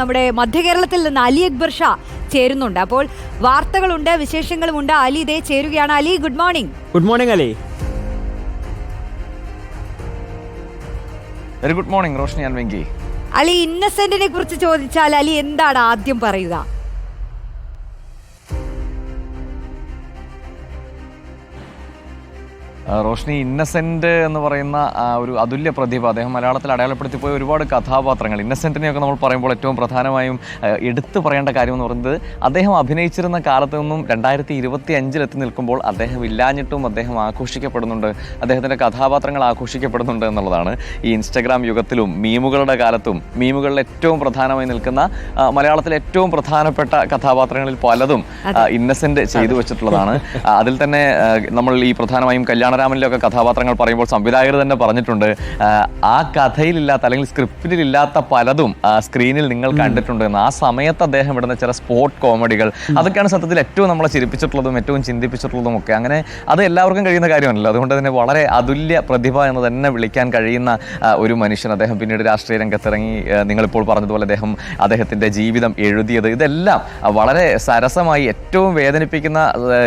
നമ്മുടെ മധ്യ കേരളത്തിൽ നിന്ന് അലി അക്ബർ ഷാ ചേരുന്നുണ്ട്. അപ്പോൾ വാർത്തകളുണ്ട് വിശേഷങ്ങളുമുണ്ട്. അലി ഇതേ ചേരുകയാണ്. Ali good morning good morning Ali. Very good morning Roshni അൽവെങ്കി Ali ഇന്നസെന്റിനെ കുറിച്ച് ചോദിച്ചാൽ അലി എന്താണ് ആദ്യം പറയുക? റോഷ്നി ഇന്നസെന്റ് എന്ന് പറയുന്ന ഒരു അതുല്യ പ്രതിഭ. അദ്ദേഹം മലയാളത്തിൽ അടയാളപ്പെടുത്തിപ്പോയ ഒരുപാട് കഥാപാത്രങ്ങൾ. ഇന്നസെന്റിനെയൊക്കെ നമ്മൾ പറയുമ്പോൾ ഏറ്റവും പ്രധാനമായും എടുത്തു പറയേണ്ട കാര്യം എന്ന് പറയുന്നത് അദ്ദേഹം അഭിനയിച്ചിരുന്ന കാലത്ത് നിന്നും രണ്ടായിരത്തി ഇരുപത്തി അഞ്ചിൽ എത്തി നിൽക്കുമ്പോൾ അദ്ദേഹം ഇല്ലാഞ്ഞിട്ടും അദ്ദേഹം ആഘോഷിക്കപ്പെടുന്നുണ്ട്. അദ്ദേഹത്തിന്റെ കഥാപാത്രങ്ങൾ ആഘോഷിക്കപ്പെടുന്നുണ്ട് എന്നുള്ളതാണ് ഈ ഇൻസ്റ്റഗ്രാം യുഗത്തിലും മീമുകളുടെ കാലത്തും മീമുകളിൽ ഏറ്റവും പ്രധാനമായി നിൽക്കുന്ന മലയാളത്തിലെ ഏറ്റവും പ്രധാനപ്പെട്ട കഥാപാത്രങ്ങളിൽ പലതും ഇന്നസെന്റ് ചെയ്തു വെച്ചിട്ടുള്ളതാണ്. അതിൽ തന്നെ നമ്മൾ ഈ പ്രധാനമായും കല്യാണരാമനിലൊക്കെ കഥാപാത്രങ്ങൾ പറയുമ്പോൾ സംവിധായകർ തന്നെ പറഞ്ഞിട്ടുണ്ട് ആ, കഥയിലില്ലാത്ത അല്ലെങ്കിൽ സ്ക്രിപ്റ്റിലില്ലാത്ത പലതും സ്ക്രീനിൽ നിങ്ങൾ കണ്ടിട്ടുണ്ട് എന്ന്. ആ സമയത്ത് അദ്ദേഹം ഇടുന്ന ചില സ്പോട്ട് കോമഡികൾ അതൊക്കെയാണ് സത്യത്തിൽ ഏറ്റവും നമ്മളെ ചിരിപ്പിച്ചിട്ടുള്ളതും ഏറ്റവും ചിന്തിപ്പിച്ചിട്ടുള്ളതും ഒക്കെ. അങ്ങനെ അത് എല്ലാവർക്കും കഴിയുന്ന കാര്യമാണല്ലോ അതുകൊണ്ട് തന്നെ വളരെ അതുല്യ പ്രതിഭ എന്ന് തന്നെ വിളിക്കാൻ കഴിയുന്ന ഒരു മനുഷ്യൻ അദ്ദേഹം പിന്നീട് രാഷ്ട്രീയ രംഗത്തിറങ്ങി നിങ്ങളിപ്പോൾ പറഞ്ഞതുപോലെ അദ്ദേഹം അദ്ദേഹത്തിന്റെ ജീവിതം എഴുതിയത്. ഇതെല്ലാം വളരെ സരസമായി ഏറ്റവും വേദനിപ്പിക്കുന്ന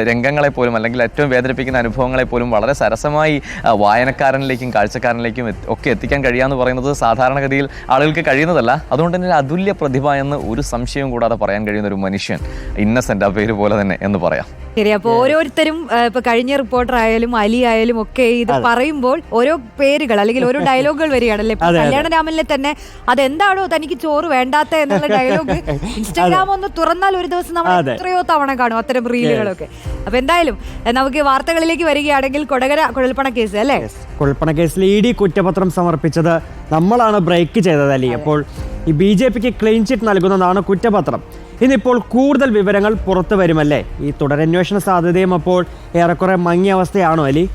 രംഗങ്ങളെ പോലും അല്ലെങ്കിൽ ഏറ്റവും വേദനിപ്പിക്കുന്ന അനുഭവങ്ങളെ പോലും വളരെ സരസമായി വായനക്കാരനിലേക്കും കാഴ്ചക്കാരനിലേക്കും ഒക്കെ എത്തിക്കാൻ കഴിയാന്ന് പറയുന്നത് സാധാരണഗതിയിൽ ആളുകൾക്ക് കഴിയുന്നതല്ല. അതുകൊണ്ട് തന്നെ അതുല്യ പ്രതിഭ എന്ന് ഒരു സംശയവും കൂടാതെ പറയാൻ കഴിയുന്ന ഒരു മനുഷ്യൻ ഇന്നസെന്റ് ആ പേര് പോലെ തന്നെ എന്ന് പറയാം. ശരി അപ്പൊ ഓരോരുത്തരും ഇപ്പൊ കഴിഞ്ഞ റിപ്പോർട്ടർ ആയാലും അലി ആയാലും ഒക്കെ ഇത് പറയുമ്പോൾ ഓരോ പേരുകൾ അല്ലെങ്കിൽ ഓരോ ഡയലോഗുകൾ വരികയാണല്ലേ? കല്യാണ കല്യാണരാമനിലെ തന്നെ അതെന്താണോ തനിക്ക് ചോറ് വേണ്ടാത്ത എന്നുള്ള ഡയലോഗ് ഇൻസ്റ്റാഗ്രാം ഒന്ന് തുറന്നാൽ ഒരു ദിവസം നമ്മൾ എത്രയോ തവണ കാണും അത്തരം റീലുകളൊക്കെ. അപ്പൊ എന്തായാലും നമുക്ക് വാർത്തകളിലേക്ക് വരികയാണെങ്കിൽ കൊടകര കുഴൽപ്പണ കേസ് അല്ലേ? കുഴൽപ്പണ കേസിൽ ഇ ഡി കുറ്റപത്രം സമർപ്പിച്ചത് നമ്മളാണ് ബ്രേക്ക് ചെയ്തത് അലി. അപ്പോൾ ഈ ബി ജെ പിക്ക് ക്ലീൻ ചിറ്റ് നൽകുന്നതാണ് കുറ്റപത്രം. ഇന്നിപ്പോൾ കൂടുതൽ വിവരങ്ങൾ പുറത്തു വരുമല്ലേ? ഈ തുടരന്വേഷണ സാധ്യതയും അപ്പോൾ ഏറെക്കുറെ മങ്ങിയ അവസ്ഥയാണോ അലി?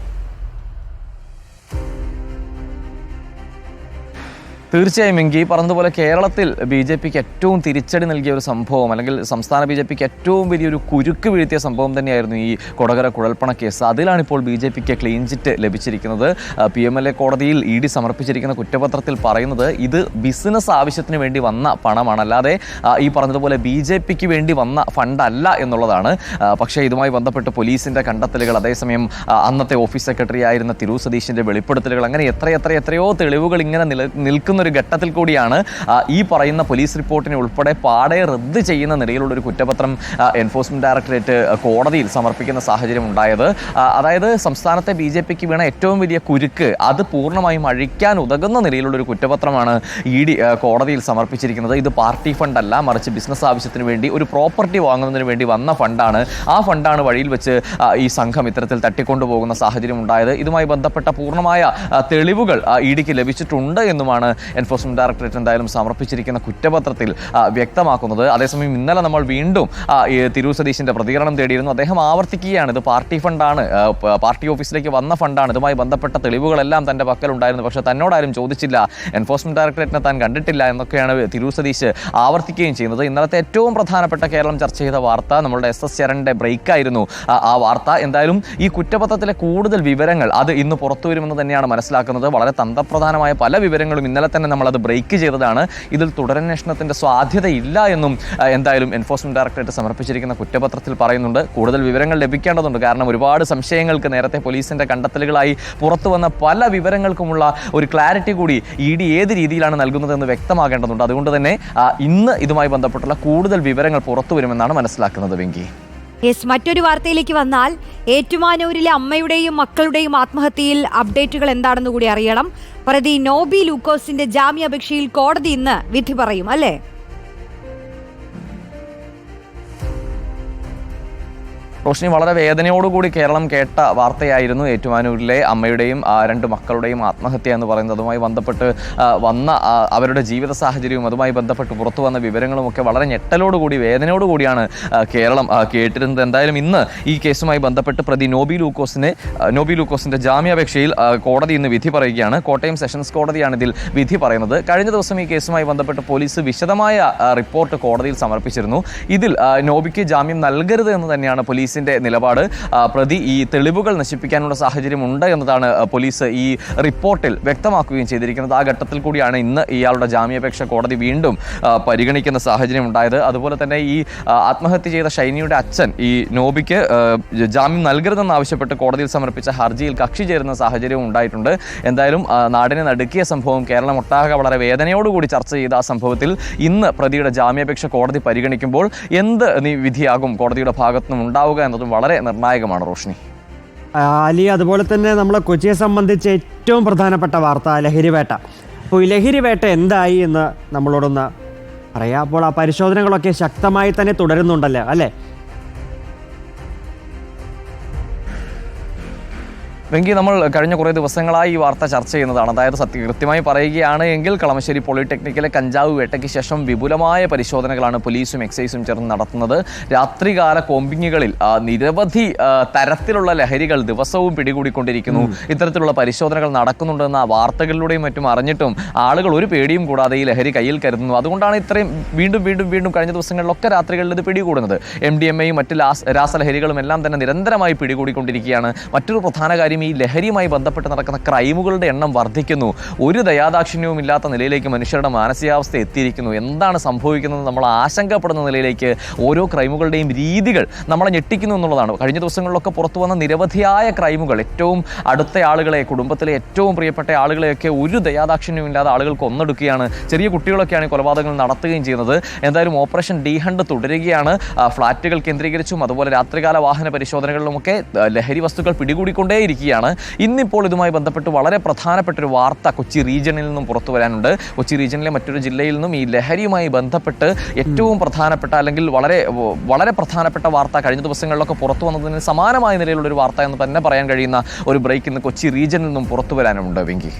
തീർച്ചയായും എങ്കിൽ ഈ പറഞ്ഞതുപോലെ കേരളത്തിൽ ബി ജെ പിക്ക് ഏറ്റവും തിരിച്ചടി നൽകിയ ഒരു സംഭവം അല്ലെങ്കിൽ സംസ്ഥാന ബി ജെ പിക്ക് ഏറ്റവും വലിയൊരു കുരുക്ക് വീഴ്ത്തിയ സംഭവം തന്നെയായിരുന്നു ഈ കൊടകര കുഴൽപ്പണ കേസ്. അതിലാണ് ഇപ്പോൾ ബി ജെ പിക്ക് ക്ലീൻ ചിറ്റ് ലഭിച്ചിരിക്കുന്നത്. പി എം എൽ എ കോടതിയിൽ ഇ ഡി സമർപ്പിച്ചിരിക്കുന്ന കുറ്റപത്രത്തിൽ പറയുന്നത് ഇത് ബിസിനസ് ആവശ്യത്തിന് വേണ്ടി വന്ന പണമാണ്. അല്ലാതെ ഈ പറഞ്ഞതുപോലെ ബി ജെ പിക്ക് വേണ്ടി വന്ന ഫണ്ടല്ല എന്നുള്ളതാണ്. പക്ഷേ ഇതുമായി ബന്ധപ്പെട്ട് പോലീസിന്റെ കണ്ടെത്തലുകൾ അതേസമയം അന്നത്തെ ഓഫീസ് സെക്രട്ടറി ആയിരുന്ന തിരു സതീഷിന്റെ വെളിപ്പെടുത്തലുകൾ അങ്ങനെ എത്ര എത്ര എത്രയോ തെളിവുകൾ ഇങ്ങനെ നിൽക്കുന്ന ഒരു ഘട്ടത്തിൽ കൂടിയാണ് ഈ പറയുന്ന പോലീസ് റിപ്പോർട്ടിനെ ഉൾപ്പെടെ പാടെ റദ്ദ് ചെയ്യുന്ന നിലയിലുള്ള ഒരു കുറ്റപത്രം എൻഫോഴ്സ്മെന്റ് ഡയറക്ടറേറ്റ് കോടതിയിൽ സമർപ്പിക്കുന്ന സാഹചര്യം ഉണ്ടായത്. അതായത് സംസ്ഥാനത്തെ ബി ജെ പിക്ക് വീണ ഏറ്റവും വലിയ കുരുക്ക് അത് പൂർണമായും അഴിക്കാൻ ഉതകുന്ന നിലയിലുള്ള ഒരു കുറ്റപത്രമാണ് ഇ ഡി കോടതിയിൽ സമർപ്പിച്ചിരിക്കുന്നത്. ഇത് പാർട്ടി ഫണ്ട് അല്ല മറിച്ച് ബിസിനസ് ആവശ്യത്തിന് വേണ്ടി ഒരു പ്രോപ്പർട്ടി വാങ്ങുന്നതിന് വേണ്ടി വന്ന ഫണ്ടാണ്. ആ ഫണ്ടാണ് വഴിയിൽ വെച്ച് ഈ സംഘം ഇത്തരത്തിൽ തട്ടിക്കൊണ്ടുപോകുന്ന സാഹചര്യം ഉണ്ടായത്. ഇതുമായി ബന്ധപ്പെട്ട പൂർണമായ തെളിവുകൾ ഇ ഡിക്ക് ലഭിച്ചിട്ടുണ്ട് എന്നുമാണ് എൻഫോഴ്സ്മെന്റ് ഡയറക്ടറേറ്റ് എന്തായാലും സമർപ്പിച്ചിരിക്കുന്ന കുറ്റപത്രത്തിൽ വ്യക്തമാക്കുന്നത്. അതേസമയം ഇന്നലെ നമ്മൾ വീണ്ടും തിരൂർ സതീശിന്റെ പ്രതികരണം തേടിയിരുന്നു. അദ്ദേഹം ആവർത്തിക്കുകയാണ്. ഇത് പാർട്ടി ഫണ്ടാണ്. പാർട്ടി ഓഫീസിലേക്ക് വന്ന ഫണ്ടാണ്. ഇതുമായി ബന്ധപ്പെട്ട തെളിവുകളെല്ലാം തന്റെ പക്കലുണ്ടായിരുന്നു. പക്ഷേ തന്നോടാരും ചോദിച്ചില്ല. എൻഫോഴ്സ്മെന്റ് ഡയറക്ടറേറ്റിനെ താൻ കണ്ടിട്ടില്ല എന്നൊക്കെയാണ് തിരൂർ സതീശ് ആവർത്തിക്കുകയും ചെയ്യുന്നത്. ഇന്നലത്തെ ഏറ്റവും പ്രധാനപ്പെട്ട കേരളം ചർച്ച ചെയ്ത വാർത്ത നമ്മളുടെ എസ് എസ് ചരണിന്റെ ബ്രേക്കായിരുന്നു. ആ, ആ വാർത്ത. എന്തായാലും ഈ കുറ്റപത്രത്തിലെ കൂടുതൽ വിവരങ്ങൾ അത് ഇന്ന് പുറത്തു വരുമെന്ന് തന്നെയാണ് മനസ്സിലാക്കുന്നത്. വളരെ തന്ത്രപ്രധാനമായ പല വിവരങ്ങളും ഇന്നലെ തന്നെ നമ്മൾ അത് ബ്രേക്ക് ചെയ്തതാണ്. ഇതിൽ തുടരന്വേഷണത്തിന്റെ സാധ്യതയില്ല എന്നും എന്തായാലും എൻഫോഴ്സ്മെന്റ് ഡയറക്ടറേറ്റ് സമർപ്പിച്ചിരിക്കുന്ന കുറ്റപത്രത്തിൽ പറയുന്നുണ്ട്. കൂടുതൽ വിവരങ്ങൾ ലഭിക്കേണ്ടതുണ്ട്. കാരണം ഒരുപാട് സംശയങ്ങൾക്ക് നേരത്തെ പോലീസിന്റെ കണ്ടെത്തലുകളായി പുറത്തു വന്ന പല വിവരങ്ങൾക്കുമുള്ള ഒരു ക്ലാരിറ്റി കൂടി ഇ ഡി ഏത് രീതിയിലാണ് നൽകുന്നതെന്ന് വ്യക്തമാകേണ്ടതുണ്ട്. അതുകൊണ്ട് തന്നെ ഇന്ന് ഇതുമായി ബന്ധപ്പെട്ടുള്ള കൂടുതൽ വിവരങ്ങൾ പുറത്തു വരുമെന്നാണ് മനസ്സിലാക്കുന്നത് വെങ്കി. യെസ് മറ്റൊരു വാർത്തയിലേക്ക് വന്നാൽ ഏറ്റുമാനൂരിലെ അമ്മയുടെയും മക്കളുടെയും ആത്മഹത്യയിൽ അപ്ഡേറ്റുകൾ എന്താണെന്ന് കൂടി അറിയണം. പ്രതി നോബി ലൂക്കോസിന്റെ ജാമ്യാപേക്ഷയിൽ കോടതി ഇന്ന് വിധി പറയും അല്ലേ? റോഷിനി വളരെ വേദനയോടുകൂടി കേരളം കേട്ട വാർത്തയായിരുന്നു ഏറ്റുമാനൂരിലെ അമ്മയുടെയും രണ്ട് മക്കളുടെയും ആത്മഹത്യ എന്ന് പറയുന്നത്. അതുമായി ബന്ധപ്പെട്ട് വന്ന അവരുടെ ജീവിത സാഹചര്യവും അതുമായി ബന്ധപ്പെട്ട് പുറത്തു വന്ന വിവരങ്ങളുമൊക്കെ വളരെ ഞെട്ടലോടുകൂടി വേദനയോടുകൂടിയാണ് കേരളം കേട്ടിരുന്നത്. എന്തായാലും ഇന്ന് ഈ കേസുമായി ബന്ധപ്പെട്ട് പ്രതി നോബി ലൂക്കോസിനെ നോബി ലൂക്കോസിന്റെ ജാമ്യാപേക്ഷയിൽ കോടതി ഇന്ന് വിധി പറയുകയാണ്. കോട്ടയം സെഷൻസ് കോടതിയാണ് ഇതിൽ വിധി പറയുന്നത്. കഴിഞ്ഞ ദിവസം ഈ കേസുമായി ബന്ധപ്പെട്ട് പോലീസ് വിശദമായ റിപ്പോർട്ട് കോടതിയിൽ സമർപ്പിച്ചിരുന്നു. ഇതിൽ നോബിക്ക് ജാമ്യം നൽകരുത് എന്ന് തന്നെയാണ് പോലീസിന്റെ പോലീസിന്റെ നിലപാട് പ്രതി ഈ തെളിവുകൾ നശിപ്പിക്കാനുള്ള സാഹചര്യം ഉണ്ട് എന്നതാണ് പോലീസ് ഈ റിപ്പോർട്ടിൽ വ്യക്തമാക്കുകയും ചെയ്തിരിക്കുന്നത്. ആ ഘട്ടത്തിൽ കൂടിയാണ് ഇന്ന് ഇയാളുടെ ജാമ്യാപേക്ഷ കോടതി വീണ്ടും പരിഗണിക്കുന്ന സാഹചര്യം ഉണ്ടായത്. അതുപോലെ തന്നെ ഈ ആത്മഹത്യ ചെയ്ത ഷൈനിയുടെ അച്ഛൻ ഈ നോബിക്ക് ജാമ്യം നൽകരുതെന്ന് ആവശ്യപ്പെട്ട് കോടതിയിൽ സമർപ്പിച്ച ഹർജിയിൽ കക്ഷി ചേരുന്ന സാഹചര്യവും ഉണ്ടായിട്ടുണ്ട്. എന്തായാലും നാടിനെ നടുക്കിയ സംഭവം കേരളം ഒട്ടാകെ വളരെ വേദനയോടുകൂടി ചർച്ച ചെയ്ത ആ സംഭവത്തിൽ ഇന്ന് പ്രതിയുടെ ജാമ്യാപേക്ഷ കോടതി പരിഗണിക്കുമ്പോൾ എന്ത് വിധിയാകും? കോടതിയുടെ ഭാഗത്തുനിന്നും ഉണ്ടാവുക എന്നതും വളരെ നിർണായകമാണ് റോഷ്നി. അലി അതുപോലെ തന്നെ നമ്മളെ കൊച്ചിയെ സംബന്ധിച്ച് ഏറ്റവും പ്രധാനപ്പെട്ട വാർത്ത ലഹരിവേട്ട. അപ്പോൾ ഈ ലഹരിവേട്ട എന്തായി എന്ന് നമ്മളോടൊന്ന് പറയാം. അപ്പോൾ ആ പരിശോധനകളൊക്കെ ശക്തമായി തന്നെ തുടരുന്നുണ്ടല്ലോ അല്ലേ? വെങ്കി നമ്മൾ കഴിഞ്ഞ കുറേ ദിവസങ്ങളായി ഈ വാർത്ത ചർച്ച ചെയ്യുന്നതാണ്. അതായത് സത്യ കൃത്യമായി പറയുകയാണ് എങ്കിൽ കളമശ്ശേരി പോളിടെക്നിക്കിലെ കഞ്ചാവ് വേട്ടയ്ക്ക് ശേഷം വിപുലമായ പരിശോധനകളാണ് പോലീസും എക്സൈസും ചേർന്ന് നടത്തുന്നത്. രാത്രികാല കോമ്പിങ്ങുകളിൽ നിരവധി തരത്തിലുള്ള ലഹരികൾ ദിവസവും പിടികൂടിക്കൊണ്ടിരിക്കുന്നു. ഇത്തരത്തിലുള്ള പരിശോധനകൾ നടക്കുന്നുണ്ടെന്ന വാർത്തകളിലൂടെയും മറ്റും അറിഞ്ഞിട്ടും ആളുകൾ ഒരു പേടിയും കൂടാതെ ഈ ലഹരി കയ്യിൽ കരുതുന്നു. അതുകൊണ്ടാണ് ഇത്രയും വീണ്ടും വീണ്ടും വീണ്ടും കഴിഞ്ഞ ദിവസങ്ങളിലൊക്കെ രാത്രികളിൽ ഇത് പിടികൂടുന്നത്. എം ഡി എം എയും മറ്റ് രാസലഹരികളും എല്ലാം തന്നെ നിരന്തരമായി പിടികൂടിക്കൊണ്ടിരിക്കുകയാണ്. മറ്റൊരു പ്രധാന കാര്യം ഈ ലഹരിയുമായി ബന്ധപ്പെട്ട് നടക്കുന്ന ക്രൈമുകളുടെ എണ്ണം വർദ്ധിക്കുന്നു. ഒരു ദയാദാക്ഷിണ്യവും ഇല്ലാത്ത നിലയിലേക്ക് മനുഷ്യരുടെ മാനസികാവസ്ഥ എത്തിയിരിക്കുന്നു. എന്താണ് സംഭവിക്കുന്നത് നമ്മൾ ആശങ്കപ്പെടുന്ന നിലയിലേക്ക് ഓരോ ക്രൈമുകളുടെയും രീതികൾ നമ്മളെ ഞെട്ടിക്കുന്നു എന്നുള്ളതാണ്. കഴിഞ്ഞ ദിവസങ്ങളിലൊക്കെ പുറത്തു വന്ന നിരവധിയായ ക്രൈമുകൾ. ഏറ്റവും അടുത്ത ആളുകളെ കുടുംബത്തിലെ ഏറ്റവും പ്രിയപ്പെട്ട ആളുകളെയൊക്കെ ഒരു ദയാദാക്ഷിണ്യവും ഇല്ലാതെ ആളുകൾക്ക് ഒന്നെടുക്കുകയാണ്. ചെറിയ കുട്ടികളൊക്കെയാണ് കൊലപാതകങ്ങൾ നടത്തുകയും ചെയ്യുന്നത്. എന്തായാലും ഓപ്പറേഷൻ ഡി ഹണ്ട് തുടരുകയാണ്. ഫ്ളാറ്റുകൾ കേന്ദ്രീകരിച്ചും അതുപോലെ രാത്രികാല വാഹന പരിശോധനകളിലുമൊക്കെ ലഹരി വസ്തുക്കൾ പിടികൂടിക്കൊണ്ടേയിരിക്കുകയാണ് ഇന്നിപ്പോൾ ഇതുമായി ബന്ധപ്പെട്ട് വളരെ പ്രധാനപ്പെട്ട ഒരു വാർത്ത കൊച്ചി റീജിയനിൽ നിന്നും പുറത്തു വരാനുണ്ട്. കൊച്ചി റീജിയനിലെ മറ്റൊരു ജില്ലയിൽ നിന്നും ഈ ലഹരിയുമായി ബന്ധപ്പെട്ട് ഏറ്റവും പ്രധാനപ്പെട്ട അല്ലെങ്കിൽ വളരെ വളരെ പ്രധാനപ്പെട്ട വാർത്ത കഴിഞ്ഞ ദിവസങ്ങളിലൊക്കെ പുറത്തു വന്നതിന് സമാനമായ നിലയിലുള്ള ഒരു വാർത്ത എന്ന് തന്നെ പറയാൻ കഴിയുന്ന ഒരു ബ്രേക്ക് ഇന്ന് കൊച്ചി റീജിയനിൽ നിന്നും പുറത്തു വരാനുണ്ട് വെങ്കി.